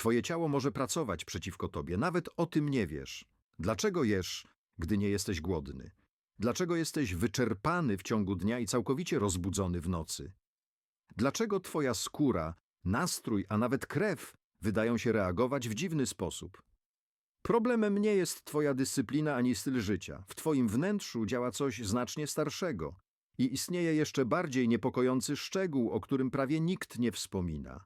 Twoje ciało może pracować przeciwko tobie, nawet o tym nie wiesz. Dlaczego jesz, gdy nie jesteś głodny? Dlaczego jesteś wyczerpany w ciągu dnia i całkowicie rozbudzony w nocy? Dlaczego twoja skóra, nastrój, a nawet krew wydają się reagować w dziwny sposób? Problemem nie jest twoja dyscyplina ani styl życia. W twoim wnętrzu działa coś znacznie starszego i istnieje jeszcze bardziej niepokojący szczegół, o którym prawie nikt nie wspomina.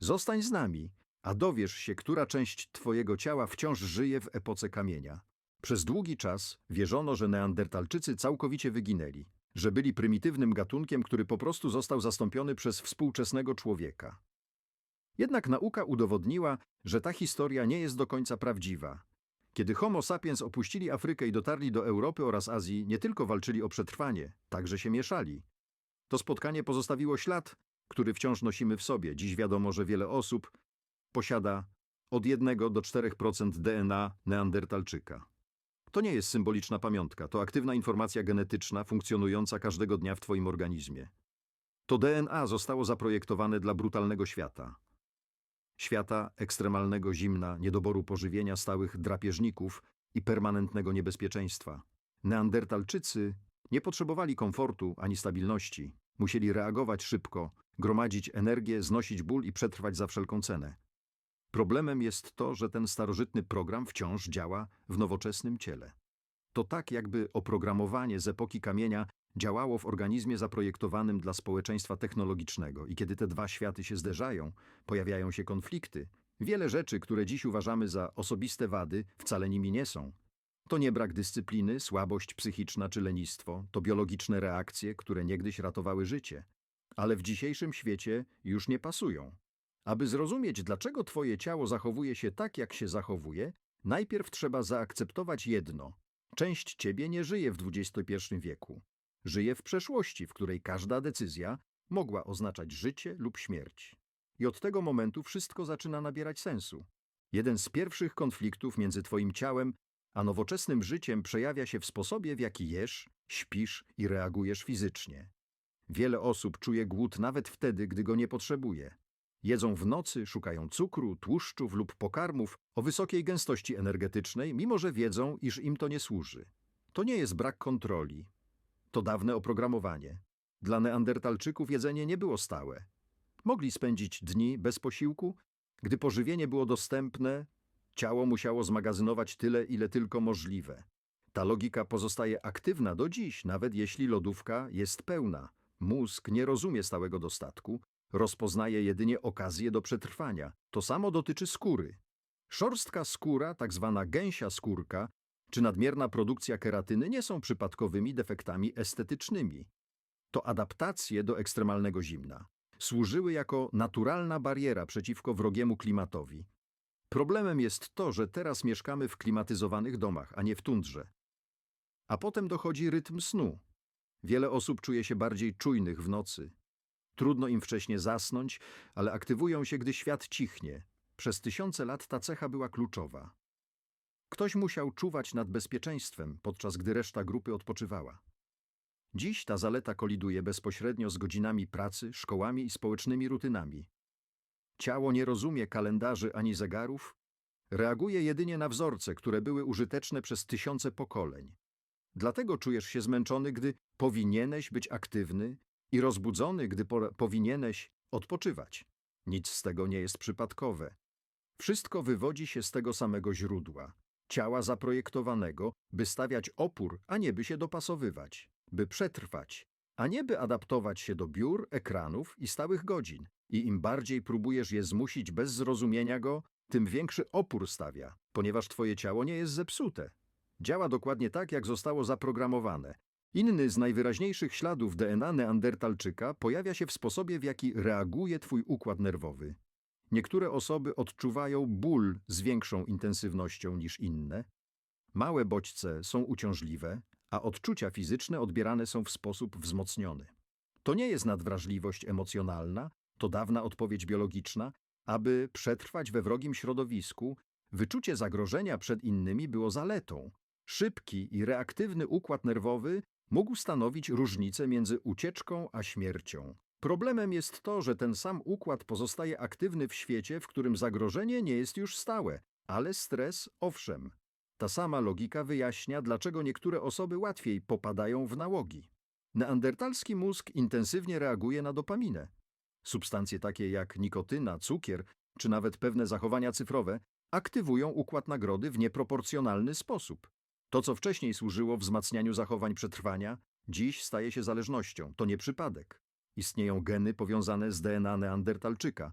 Zostań z nami, a dowiesz się, która część twojego ciała wciąż żyje w epoce kamienia. Przez długi czas wierzono, że Neandertalczycy całkowicie wyginęli, że byli prymitywnym gatunkiem, który po prostu został zastąpiony przez współczesnego człowieka. Jednak nauka udowodniła, że ta historia nie jest do końca prawdziwa. Kiedy Homo sapiens opuścili Afrykę i dotarli do Europy oraz Azji, nie tylko walczyli o przetrwanie, także się mieszali. To spotkanie pozostawiło ślad, który wciąż nosimy w sobie. Dziś wiadomo, że wiele osób posiada od 1 do 4% DNA Neandertalczyka. To nie jest symboliczna pamiątka, to aktywna informacja genetyczna funkcjonująca każdego dnia w Twoim organizmie. To DNA zostało zaprojektowane dla brutalnego świata. Świata ekstremalnego zimna, niedoboru pożywienia, stałych drapieżników i permanentnego niebezpieczeństwa. Neandertalczycy nie potrzebowali komfortu ani stabilności. Musieli reagować szybko, gromadzić energię, znosić ból i przetrwać za wszelką cenę. Problemem jest to, że ten starożytny program wciąż działa w nowoczesnym ciele. To tak, jakby oprogramowanie z epoki kamienia działało w organizmie zaprojektowanym dla społeczeństwa technologicznego i kiedy te dwa światy się zderzają, pojawiają się konflikty. Wiele rzeczy, które dziś uważamy za osobiste wady, wcale nimi nie są. To nie brak dyscypliny, słabość psychiczna czy lenistwo, to biologiczne reakcje, które niegdyś ratowały życie. Ale w dzisiejszym świecie już nie pasują. Aby zrozumieć, dlaczego twoje ciało zachowuje się tak, jak się zachowuje, najpierw trzeba zaakceptować jedno. Część ciebie nie żyje w XXI wieku. Żyje w przeszłości, w której każda decyzja mogła oznaczać życie lub śmierć. I od tego momentu wszystko zaczyna nabierać sensu. Jeden z pierwszych konfliktów między twoim ciałem a nowoczesnym życiem przejawia się w sposobie, w jaki jesz, śpisz i reagujesz fizycznie. Wiele osób czuje głód nawet wtedy, gdy go nie potrzebuje. Jedzą w nocy, szukają cukru, tłuszczów lub pokarmów o wysokiej gęstości energetycznej, mimo że wiedzą, iż im to nie służy. To nie jest brak kontroli. To dawne oprogramowanie. Dla Neandertalczyków jedzenie nie było stałe. Mogli spędzić dni bez posiłku. Gdy pożywienie było dostępne, ciało musiało zmagazynować tyle, ile tylko możliwe. Ta logika pozostaje aktywna do dziś, nawet jeśli lodówka jest pełna. Mózg nie rozumie stałego dostatku, rozpoznaje jedynie okazję do przetrwania. To samo dotyczy skóry. Szorstka skóra, tak zwana gęsia skórka, czy nadmierna produkcja keratyny nie są przypadkowymi defektami estetycznymi. To adaptacje do ekstremalnego zimna. Służyły jako naturalna bariera przeciwko wrogiemu klimatowi. Problemem jest to, że teraz mieszkamy w klimatyzowanych domach, a nie w tundrze. A potem dochodzi rytm snu. Wiele osób czuje się bardziej czujnych w nocy. Trudno im wcześnie zasnąć, ale aktywują się, gdy świat cichnie. Przez tysiące lat ta cecha była kluczowa. Ktoś musiał czuwać nad bezpieczeństwem, podczas gdy reszta grupy odpoczywała. Dziś ta zaleta koliduje bezpośrednio z godzinami pracy, szkołami i społecznymi rutynami. Ciało nie rozumie kalendarzy ani zegarów, reaguje jedynie na wzorce, które były użyteczne przez tysiące pokoleń. Dlatego czujesz się zmęczony, gdy powinieneś być aktywny i rozbudzony, gdy po powinieneś odpoczywać. Nic z tego nie jest przypadkowe. Wszystko wywodzi się z tego samego źródła ciała zaprojektowanego, by stawiać opór, a nie by się dopasowywać, by przetrwać, a nie by adaptować się do biur, ekranów i stałych godzin. I im bardziej próbujesz je zmusić bez zrozumienia go, tym większy opór stawia, ponieważ twoje ciało nie jest zepsute. Działa dokładnie tak, jak zostało zaprogramowane. Inny z najwyraźniejszych śladów DNA Neandertalczyka pojawia się w sposobie, w jaki reaguje twój układ nerwowy. Niektóre osoby odczuwają ból z większą intensywnością niż inne. Małe bodźce są uciążliwe, a odczucia fizyczne odbierane są w sposób wzmocniony. To nie jest nadwrażliwość emocjonalna, to dawna odpowiedź biologiczna, aby przetrwać we wrogim środowisku, wyczucie zagrożenia przed innymi było zaletą. Szybki i reaktywny układ nerwowy mógł stanowić różnicę między ucieczką a śmiercią. Problemem jest to, że ten sam układ pozostaje aktywny w świecie, w którym zagrożenie nie jest już stałe, ale stres owszem. Ta sama logika wyjaśnia, dlaczego niektóre osoby łatwiej popadają w nałogi. Neandertalski mózg intensywnie reaguje na dopaminę. Substancje takie jak nikotyna, cukier czy nawet pewne zachowania cyfrowe aktywują układ nagrody w nieproporcjonalny sposób. To, co wcześniej służyło wzmacnianiu zachowań przetrwania, dziś staje się zależnością. To nie przypadek. Istnieją geny powiązane z DNA neandertalczyka,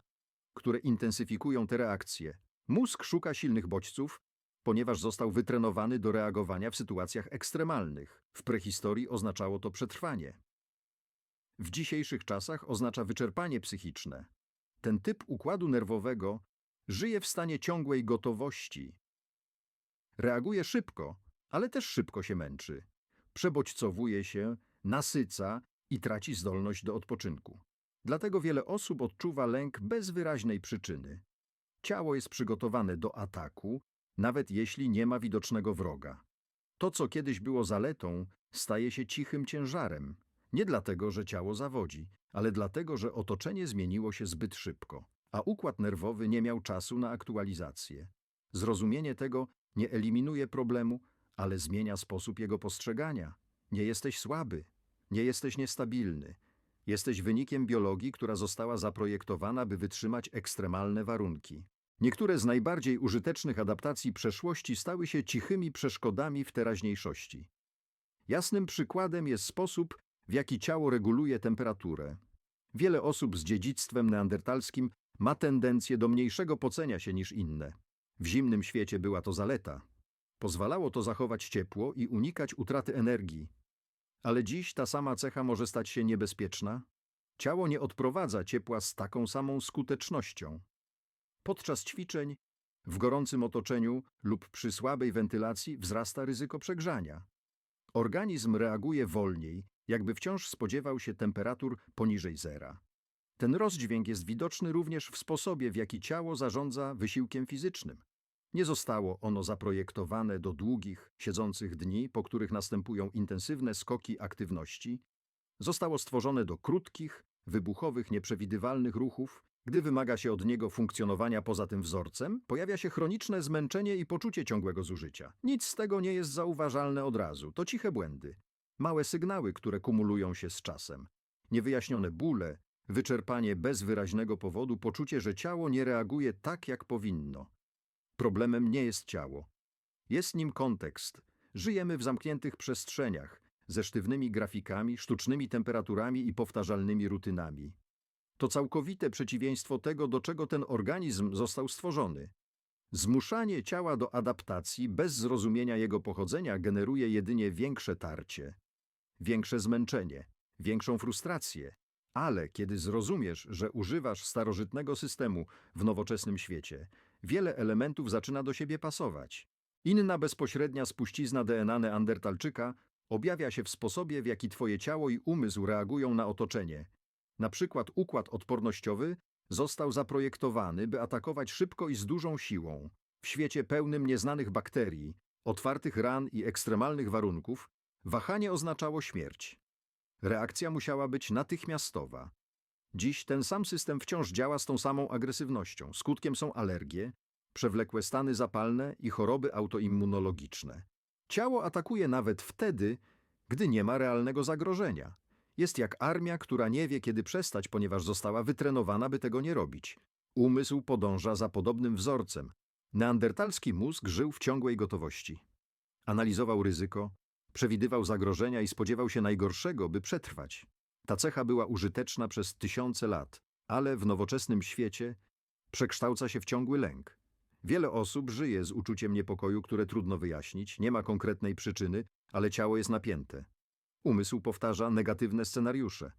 które intensyfikują te reakcje. Mózg szuka silnych bodźców, ponieważ został wytrenowany do reagowania w sytuacjach ekstremalnych. W prehistorii oznaczało to przetrwanie. W dzisiejszych czasach oznacza wyczerpanie psychiczne. Ten typ układu nerwowego żyje w stanie ciągłej gotowości. Reaguje szybko, ale też szybko się męczy. Przebodźcowuje się, nasyca i traci zdolność do odpoczynku. Dlatego wiele osób odczuwa lęk bez wyraźnej przyczyny. Ciało jest przygotowane do ataku, nawet jeśli nie ma widocznego wroga. To, co kiedyś było zaletą, staje się cichym ciężarem. Nie dlatego, że ciało zawodzi, ale dlatego, że otoczenie zmieniło się zbyt szybko, a układ nerwowy nie miał czasu na aktualizację. Zrozumienie tego nie eliminuje problemu, ale zmienia sposób jego postrzegania. Nie jesteś słaby, nie jesteś niestabilny. Jesteś wynikiem biologii, która została zaprojektowana, by wytrzymać ekstremalne warunki. Niektóre z najbardziej użytecznych adaptacji przeszłości stały się cichymi przeszkodami w teraźniejszości. Jasnym przykładem jest sposób, w jaki ciało reguluje temperaturę. Wiele osób z dziedzictwem neandertalskim ma tendencję do mniejszego pocenia się niż inne. W zimnym świecie była to zaleta. Pozwalało to zachować ciepło i unikać utraty energii. Ale dziś ta sama cecha może stać się niebezpieczna. Ciało nie odprowadza ciepła z taką samą skutecznością. Podczas ćwiczeń, w gorącym otoczeniu lub przy słabej wentylacji wzrasta ryzyko przegrzania. Organizm reaguje wolniej, jakby wciąż spodziewał się temperatur poniżej zera. Ten rozdźwięk jest widoczny również w sposobie, w jaki ciało zarządza wysiłkiem fizycznym. Nie zostało ono zaprojektowane do długich, siedzących dni, po których następują intensywne skoki aktywności. Zostało stworzone do krótkich, wybuchowych, nieprzewidywalnych ruchów. Gdy wymaga się od niego funkcjonowania poza tym wzorcem, pojawia się chroniczne zmęczenie i poczucie ciągłego zużycia. Nic z tego nie jest zauważalne od razu. To ciche błędy. Małe sygnały, które kumulują się z czasem. Niewyjaśnione bóle, wyczerpanie bez wyraźnego powodu, poczucie, że ciało nie reaguje tak, jak powinno. Problemem nie jest ciało. Jest nim kontekst. Żyjemy w zamkniętych przestrzeniach, ze sztywnymi grafikami, sztucznymi temperaturami i powtarzalnymi rutynami. To całkowite przeciwieństwo tego, do czego ten organizm został stworzony. Zmuszanie ciała do adaptacji bez zrozumienia jego pochodzenia generuje jedynie większe tarcie, większe zmęczenie, większą frustrację. Ale kiedy zrozumiesz, że używasz starożytnego systemu w nowoczesnym świecie, wiele elementów zaczyna do siebie pasować. Inna bezpośrednia spuścizna DNA neandertalczyka objawia się w sposobie, w jaki twoje ciało i umysł reagują na otoczenie. Na przykład układ odpornościowy został zaprojektowany, by atakować szybko i z dużą siłą. W świecie pełnym nieznanych bakterii, otwartych ran i ekstremalnych warunków, wahanie oznaczało śmierć. Reakcja musiała być natychmiastowa. Dziś ten sam system wciąż działa z tą samą agresywnością. Skutkiem są alergie, przewlekłe stany zapalne i choroby autoimmunologiczne. Ciało atakuje nawet wtedy, gdy nie ma realnego zagrożenia. Jest jak armia, która nie wie, kiedy przestać, ponieważ została wytrenowana, by tego nie robić. Umysł podąża za podobnym wzorcem. Neandertalski mózg żył w ciągłej gotowości. Analizował ryzyko, przewidywał zagrożenia i spodziewał się najgorszego, by przetrwać. Ta cecha była użyteczna przez tysiące lat, ale w nowoczesnym świecie przekształca się w ciągły lęk. Wiele osób żyje z uczuciem niepokoju, które trudno wyjaśnić, nie ma konkretnej przyczyny, ale ciało jest napięte. Umysł powtarza negatywne scenariusze.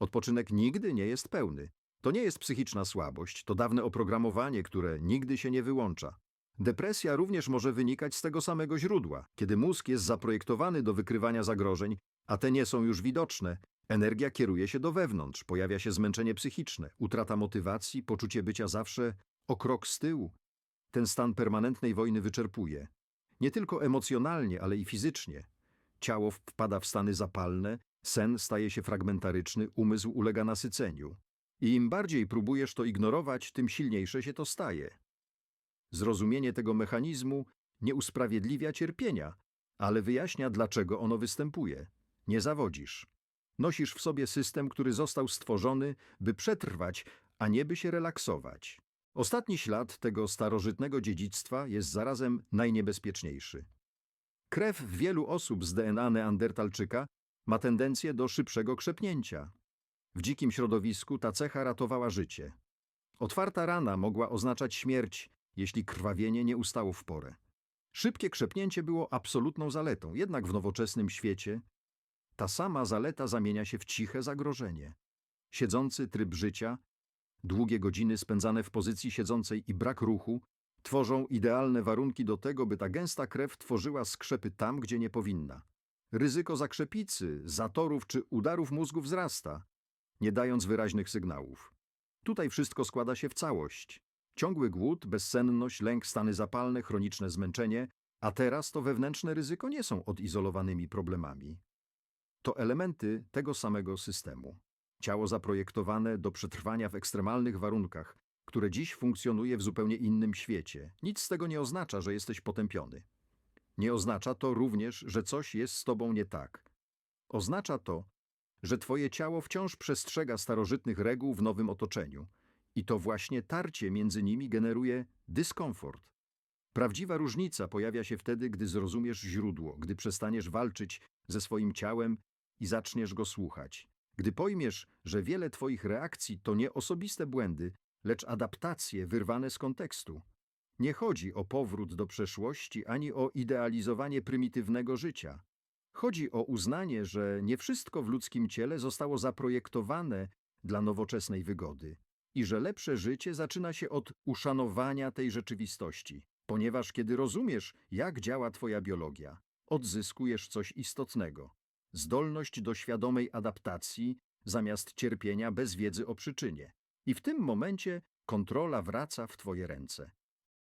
Odpoczynek nigdy nie jest pełny. To nie jest psychiczna słabość, to dawne oprogramowanie, które nigdy się nie wyłącza. Depresja również może wynikać z tego samego źródła. Kiedy mózg jest zaprojektowany do wykrywania zagrożeń, a te nie są już widoczne, energia kieruje się do wewnątrz, pojawia się zmęczenie psychiczne, utrata motywacji, poczucie bycia zawsze o krok z tyłu. Ten stan permanentnej wojny wyczerpuje. Nie tylko emocjonalnie, ale i fizycznie. Ciało wpada w stany zapalne, Sen staje się fragmentaryczny, umysł ulega nasyceniu. I im bardziej próbujesz to ignorować, tym silniejsze się to staje. Zrozumienie tego mechanizmu nie usprawiedliwia cierpienia, ale wyjaśnia, dlaczego ono występuje. Nie zawodzisz. Nosisz w sobie system, który został stworzony, by przetrwać, a nie by się relaksować. Ostatni ślad tego starożytnego dziedzictwa jest zarazem najniebezpieczniejszy. Krew wielu osób z DNA neandertalczyka ma tendencję do szybszego krzepnięcia. W dzikim środowisku ta cecha ratowała życie. Otwarta rana mogła oznaczać śmierć, jeśli krwawienie nie ustało w porę. Szybkie krzepnięcie było absolutną zaletą, jednak w nowoczesnym świecie ta sama zaleta zamienia się w ciche zagrożenie. Siedzący tryb życia, długie godziny spędzane w pozycji siedzącej i brak ruchu tworzą idealne warunki do tego, by ta gęsta krew tworzyła skrzepy tam, gdzie nie powinna. Ryzyko zakrzepicy, zatorów czy udarów mózgu wzrasta, nie dając wyraźnych sygnałów. Tutaj wszystko składa się w całość. Ciągły głód, bezsenność, lęk, stany zapalne, chroniczne zmęczenie, a teraz to wewnętrzne ryzyko nie są odizolowanymi problemami. To elementy tego samego systemu. Ciało zaprojektowane do przetrwania w ekstremalnych warunkach, które dziś funkcjonuje w zupełnie innym świecie. Nic z tego nie oznacza, że jesteś potępiony. Nie oznacza to również, że coś jest z tobą nie tak. Oznacza to, że twoje ciało wciąż przestrzega starożytnych reguł w nowym otoczeniu. I to właśnie tarcie między nimi generuje dyskomfort. Prawdziwa różnica pojawia się wtedy, gdy zrozumiesz źródło, gdy przestaniesz walczyć ze swoim ciałem i zaczniesz go słuchać. Gdy pojmiesz, że wiele twoich reakcji to nie osobiste błędy, lecz adaptacje wyrwane z kontekstu. Nie chodzi o powrót do przeszłości ani o idealizowanie prymitywnego życia. Chodzi o uznanie, że nie wszystko w ludzkim ciele zostało zaprojektowane dla nowoczesnej wygody i że lepsze życie zaczyna się od uszanowania tej rzeczywistości, ponieważ kiedy rozumiesz, jak działa Twoja biologia, odzyskujesz coś istotnego zdolność do świadomej adaptacji zamiast cierpienia bez wiedzy o przyczynie. I w tym momencie kontrola wraca w Twoje ręce.